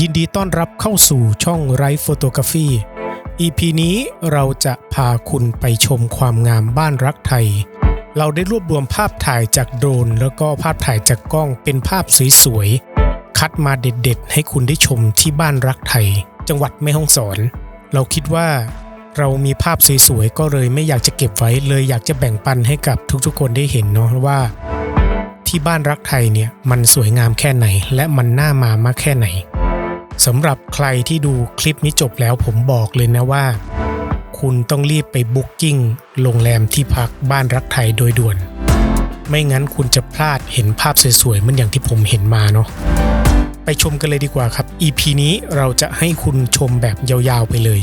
ยินดีต้อนรับเข้าสู่ช่องไรฟ์โฟโตกราฟี EP นี้เราจะพาคุณไปชมความงามบ้านรักไทย เราได้รวบรวมภาพถ่ายจากโดรน แล้วก็ภาพถ่ายจากกล้องเป็นภาพสวยๆ คัดมาเด็ดๆ ให้คุณได้ชมที่บ้านรักไทย จังหวัดแม่ฮ่องสอน เราคิดว่าเรามีภาพสวยๆ ก็เลยไม่อยากจะเก็บไว้เลยอยากจะแบ่งปันให้กับทุกๆ คนได้เห็นเนาะว่า ที่บ้านรักไทยเนี่ยมันสวยงามแค่ไหน และมันน่ามามากแค่ไหน สำหรับใครที่ดูคลิปนี้จบแล้วผมบอกเลยนะว่า คุณต้องรีบไปบุ๊กกิ้งโรงแรมที่พักบ้านรักไทยโดยด่วน ไม่งั้นคุณจะพลาดเห็นภาพสวยๆมันอย่างที่ผมเห็นมาเนาะไปชมกันเลยดีกว่าครับ EP นี้เราจะให้คุณชมแบบยาวๆไปเลย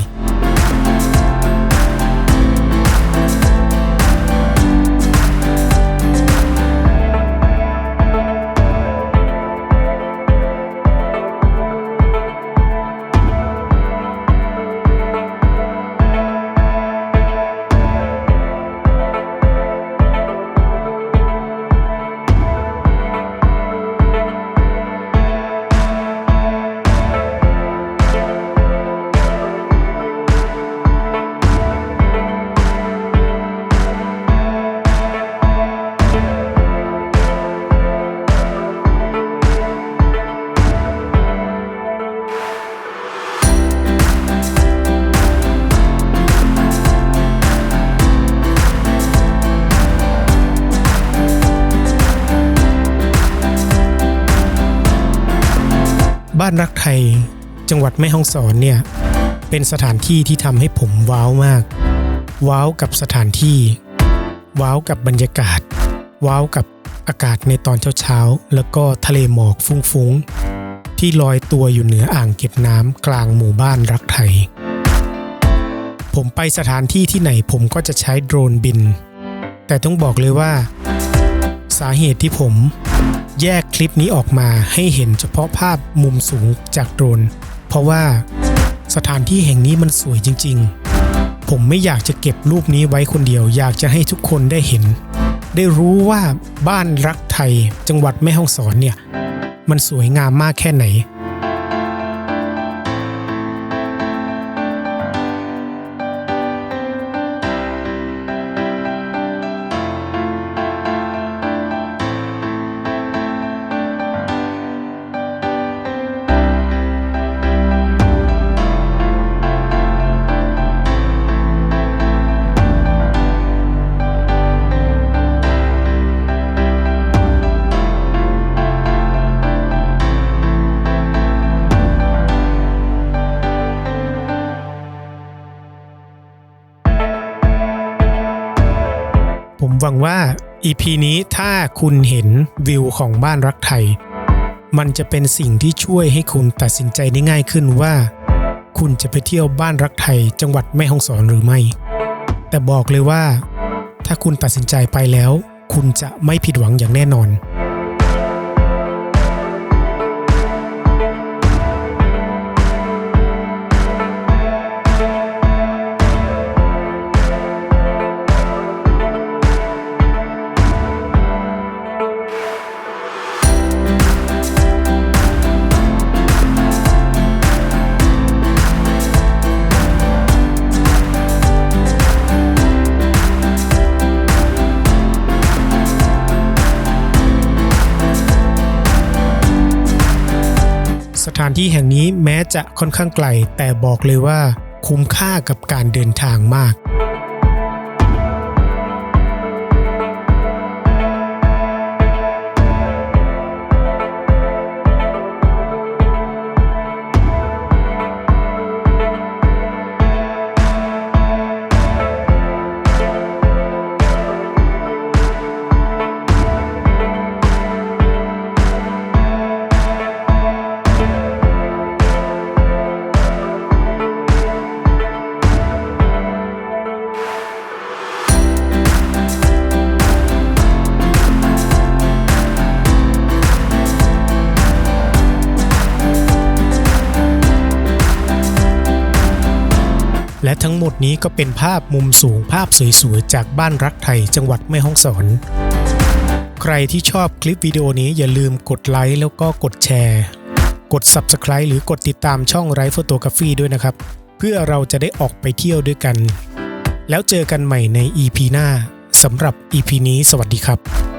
บ้านรักไทย จังหวัดแม่ฮ่องสอนเนี่ย เป็นสถานที่ที่ทำให้ผมว้าวมาก ว้าวกับสถานที่ ว้าวกับบรรยากาศ ว้าวกับอากาศในตอนเช้าๆ แล้วก็ทะเลหมอกฟุ้งๆ ที่ลอยตัวอยู่เหนืออ่างเก็บน้ำกลางหมู่บ้านรักไทย ผมไปสถานที่ที่ไหนผมก็จะใช้โดรนบิน แต่ต้องบอกเลยว่า สาเหตุที่ผมแยกคลิปนี้ออกมาให้เห็นเฉพาะภาพมุมสูงจากโดรน เพราะว่าสถานที่แห่งนี้มันสวยจริง ๆ ผมไม่อยากจะเก็บรูปนี้ไว้คนเดียว อยากจะให้ทุกคนได้เห็น ได้รู้ว่าบ้านรักไทยจังหวัดแม่ฮ่องสอนเนี่ย มันสวยงามมากแค่ไหน หวังว่า EP นี้ถ้าคุณเห็นวิวของบ้านรักไทย มันจะเป็นสิ่งที่ช่วยให้คุณตัดสินใจได้ง่ายขึ้นว่า คุณจะไปเที่ยวบ้านรักไทย จังหวัดแม่ฮ่องสอนหรือไม่ แต่บอกเลยว่า ถ้าคุณตัดสินใจไปแล้ว คุณจะไม่ผิดหวังอย่างแน่นอนานที่แห่งนี้แม้จะค่อนข้างไกล แต่บอกเลยว่าคุ้มค่ากับการเดินทางมาก และทั้งหมดนี้ก็เป็นภาพมุมสูงภาพสวยๆ จากบ้านรักไทยจังหวัดแม่ฮ่องสอน ใครที่ชอบคลิปวิดีโอนี้อย่าลืมกดไลค์แล้วก็กดแชร์ กด Subscribe หรือกดติดตามช่องไรฟ์โฟโตกราฟีด้วยนะครับ เพื่อเราจะได้ออกไปเที่ยวด้วยกัน แล้วเจอกันใหม่ใน EP หน้าสำหรับ EP นี้สวัสดีครับ